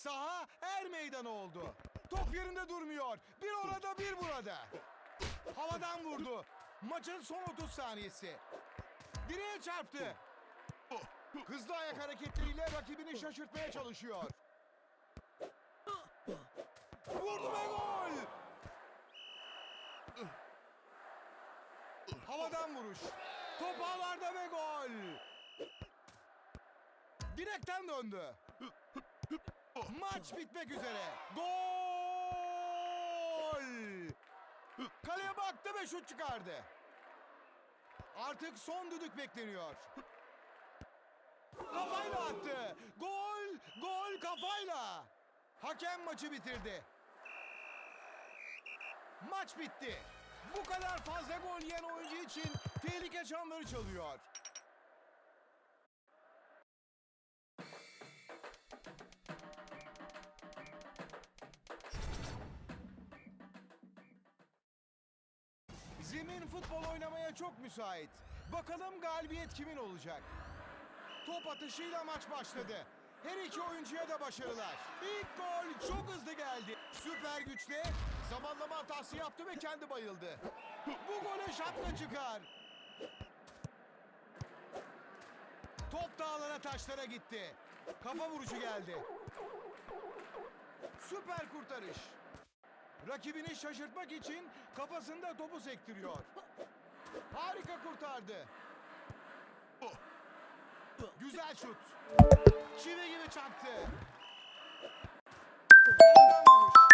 Saha er meydanı oldu. Top yerinde durmuyor. Bir orada bir burada. Havadan vurdu. Maçın son 30 saniyesi. Direğe çarptı. Hızlı ayak hareketleriyle rakibini şaşırtmaya çalışıyor. Vurdu ve gol! Havadan vuruş. Top ağlarda ve gol. Direkten döndü. Maç bitmek üzere. Gol! Kaleye baktı ve şut çıkardı. Artık son düdük bekleniyor. Kafayla attı. Gol! Gol kafayla. Hakem maçı bitirdi. Maç bitti. Bu kadar fazla gol yiyen oyuncu için tehlike çanları çalıyor. Zemin futbol oynamaya çok müsait. Bakalım galibiyet kimin olacak? Top atışıyla maç başladı. Her iki oyuncuya da başarılar. İlk gol çok hızlı geldi. Süper güçle zamanlama hatası yaptı ve kendi bayıldı. Bu gole şapka çıkar. Top dağlara taşlara gitti. Kafa vuruşu geldi. Süper kurtarış. Rakibini şaşırtmak için kafasında topu sektiriyor. Harika kurtardı. Güzel şut. Çivi gibi çaktı. Ondan vuruş.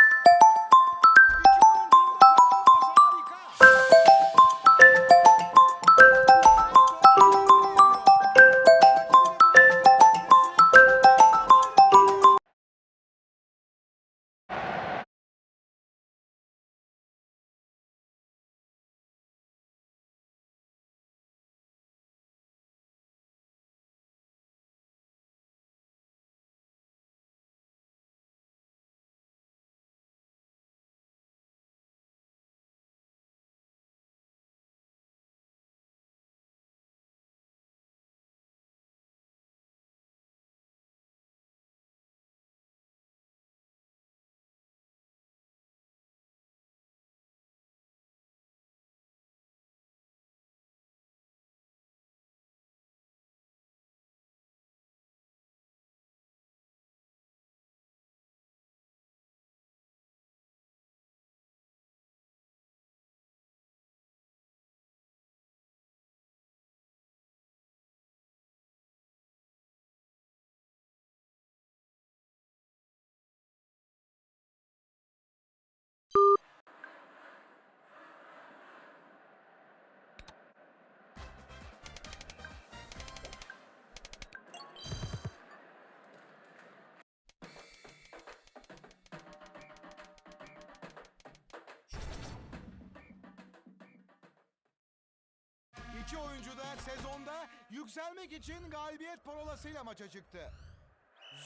İki oyuncu da sezonda yükselmek için galibiyet parolasıyla maça çıktı.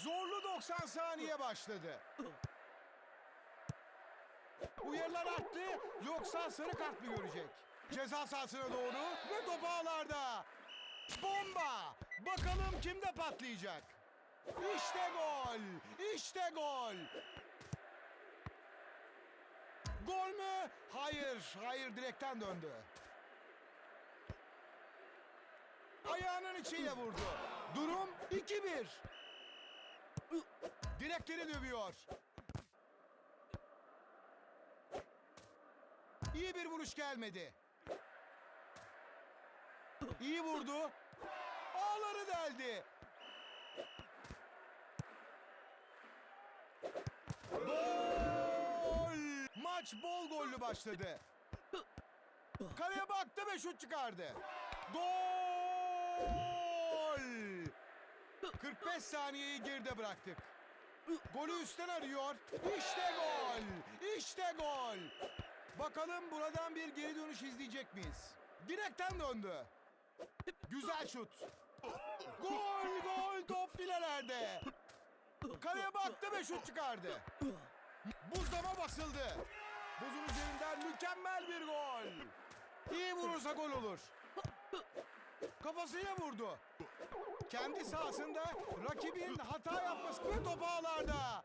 Zorlu 90 saniye başladı. Uyarılar arttı yoksa sarı kart mı görecek? Ceza sahasına doğru ve top ağlarda. Bomba! Bakalım kimde patlayacak? İşte gol! İşte gol! Gol mü? Hayır, hayır direkten döndü. Ayağının içiyle vurdu. Durum 2-1. Direkleri dövüyor. İyi bir vuruş gelmedi. İyi vurdu. Ağları deldi. Gol! Maç bol gollü başladı. Kaleye baktı ve şut çıkardı. Gol! 45 saniyeyi geride bıraktık. Golü üstten arıyor. İşte gol! İşte gol! Bakalım buradan bir geri dönüş izleyecek miyiz? Direkten döndü. Güzel şut. Gol gol top filelerde. Kaleye baktı ve şut çıkardı. Buzlama basıldı. Buzun üzerinden mükemmel bir gol. İyi vurursa gol olur. Kafasıyla vurdu. Kendi sahasında rakibin hata yapması ve top ağlarda.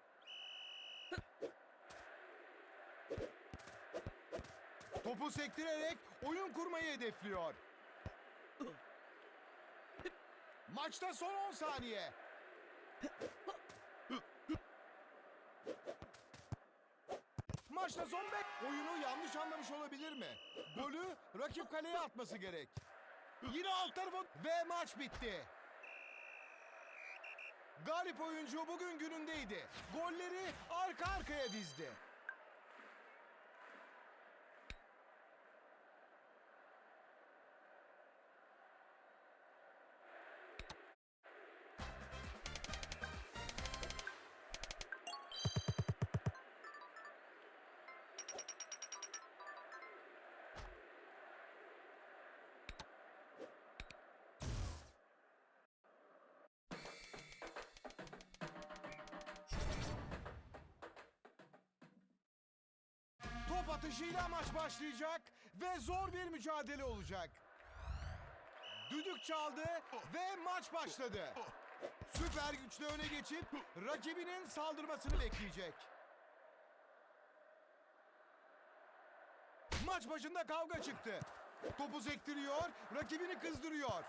Topu sektirerek oyun kurmayı hedefliyor. Maçta son 10 saniye. Maçta son bek. Oyunu yanlış anlamış olabilir mi? Golü rakip kaleye atması gerek. Yine alt tarafa ve maç bitti. Galip oyuncu bugün günündeydi. Golleri arka arkaya dizdi. Atışıyla maç başlayacak ve zor bir mücadele olacak. Düdük çaldı ve maç başladı. Süper güçlü öne geçip rakibinin saldırmasını bekleyecek. Maç başında kavga çıktı. Topu sektiriyor, rakibini kızdırıyor.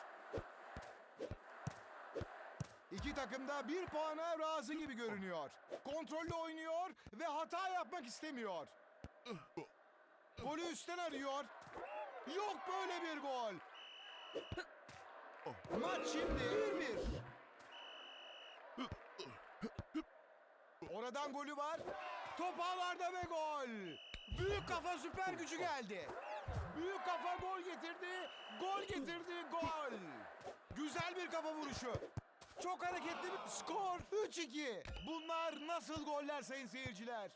İki takım da bir puana razı gibi görünüyor. Kontrollü oynuyor ve hata yapmak istemiyor. Golü üstten arıyor. Yok böyle bir gol. Maç şimdi 1-1. Oradan golü var. Top ağlarda ve gol. Büyük kafa süper gücü geldi. Büyük kafa gol getirdi. Gol getirdi. Gol. Güzel bir kafa vuruşu. Çok hareketli bir skor. 3-2. Bunlar nasıl goller sayın seyirciler?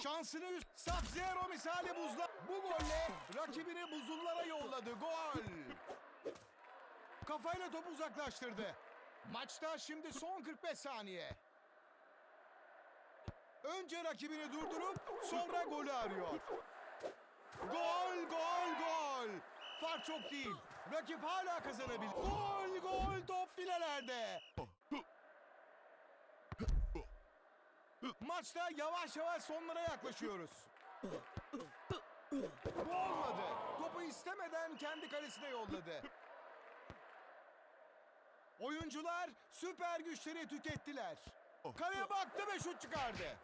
Şansını üst Sub-Zero misali buzla. Bu golle rakibini buzullara yolladı. Gol. Kafayla topu uzaklaştırdı. Maçta şimdi son 45 saniye. Önce rakibini durdurup sonra golü arıyor. Gol, gol, gol. Fark çok değil. Rakip hala kazanabilir. Gol, gol, top filelerde. Maçta yavaş yavaş sonlara yaklaşıyoruz. Bu olmadı. Topu istemeden kendi kalesine yolladı. Oyuncular süper güçleri tükettiler. Kaleye baktı ve şut çıkardı.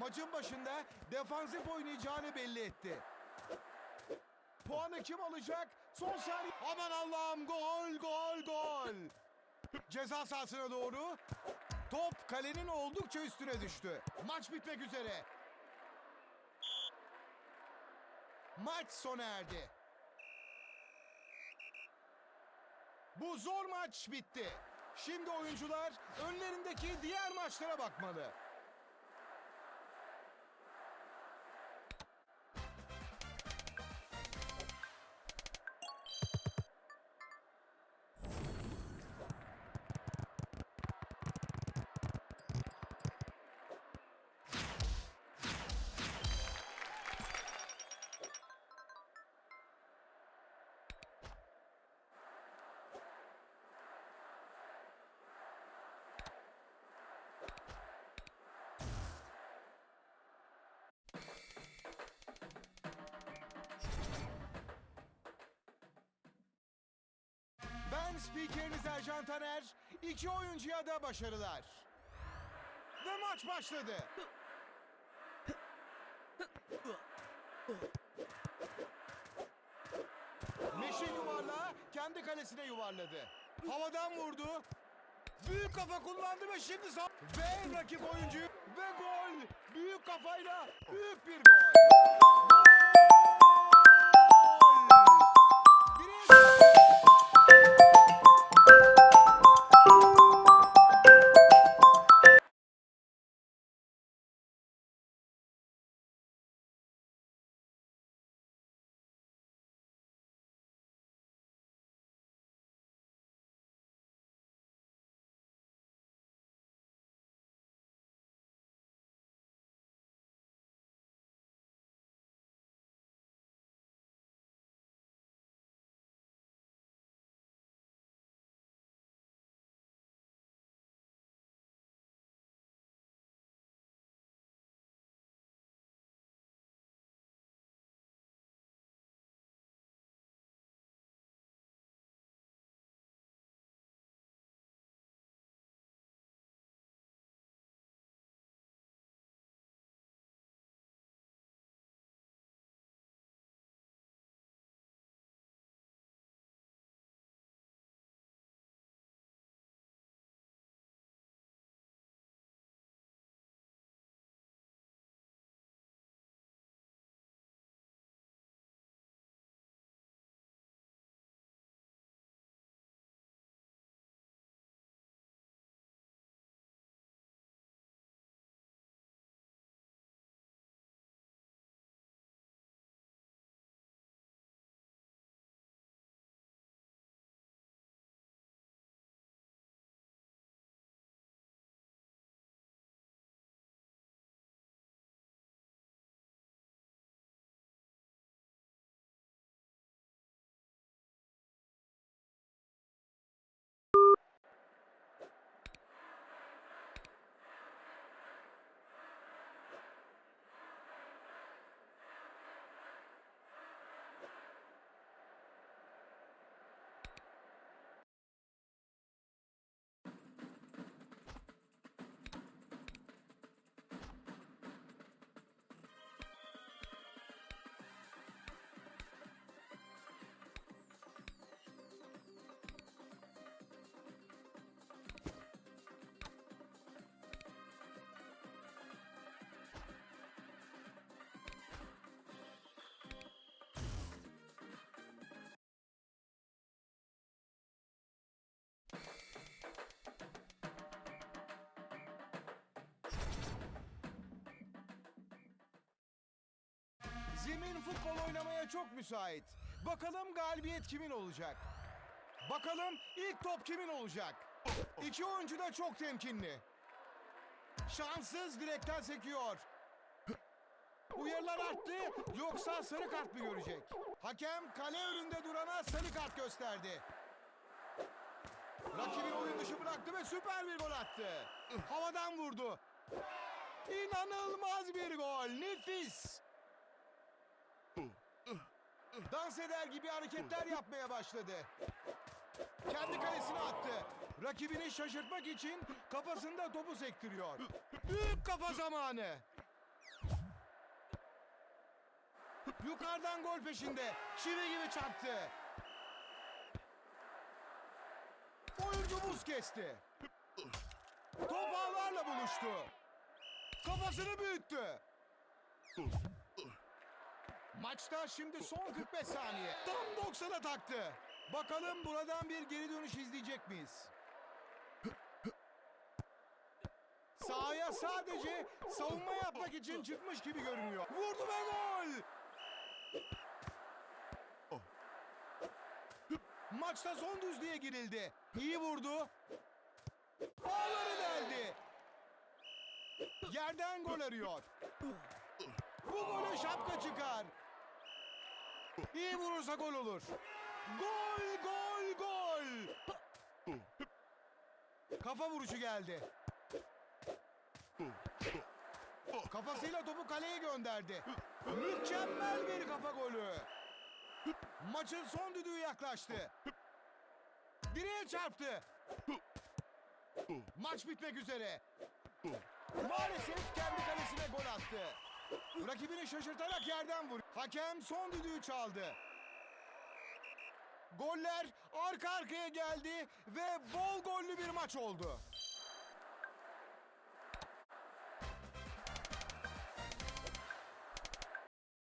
Maçın başında defansif oynayacağını belli etti. Puanı kim alacak? Son saniye. Aman Allah'ım gol gol gol. Ceza sahasına doğru. Top kalenin oldukça üstüne düştü. Maç bitmek üzere. Maç sona erdi. Bu zor maç bitti. Şimdi oyuncular önlerindeki diğer maçlara bakmalı. Ben spikeriniz Ercan Taner. İki oyuncuya da başarılar. Ve maç başladı. Meşin yuvarlağı kendi kalesine yuvarladı. Havadan vurdu. Büyük kafa kullandı ve şimdi sağ... Ve rakip oyuncu ve gol. Büyük kafayla büyük bir gol. Zemin futbol oynamaya çok müsait. Bakalım galibiyet kimin olacak? Bakalım ilk top kimin olacak? İki oyuncu da çok temkinli. Şanssız direkten sekiyor. Uyarılar arttı yoksa sarı kart mı görecek? Hakem kale önünde durana sarı kart gösterdi. Rakibini oyun dışı bıraktı ve süper bir gol attı. Havadan vurdu. İnanılmaz bir gol. Nefis. Dans eder gibi hareketler yapmaya başladı. Kendi kalesine attı. Rakibini şaşırtmak için kafasında topu sektiriyor. Büyük kafa zamanı. Yukarıdan gol peşinde. Çivi gibi çarptı. Oyuncu buz kesti. Top ağlarla buluştu. Kafasını büyüttü. Maçta şimdi son 45 saniye. Tam 90'a taktı. Bakalım buradan bir geri dönüş izleyecek miyiz? Sahaya sadece savunma yapmak için çıkmış gibi görünüyor. Vurdu ve gol! Maçta son düzlüğe girildi. İyi vurdu. Ağları deldi. Yerden gol arıyor. Bu gole şapka çıkar. İyi vurursa gol olur. Gol, gol, gol. Kafa vuruşu geldi. Kafasıyla topu kaleye gönderdi. Mükemmel bir kafa golü. Maçın son düdüğü yaklaştı. Direğe çarptı. Maç bitmek üzere. Maalesef kendi kalesine gol attı. Rakibini şaşırtarak yerden vur. Hakem son düdüğü çaldı. Goller arka arkaya geldi ve bol gollü bir maç oldu.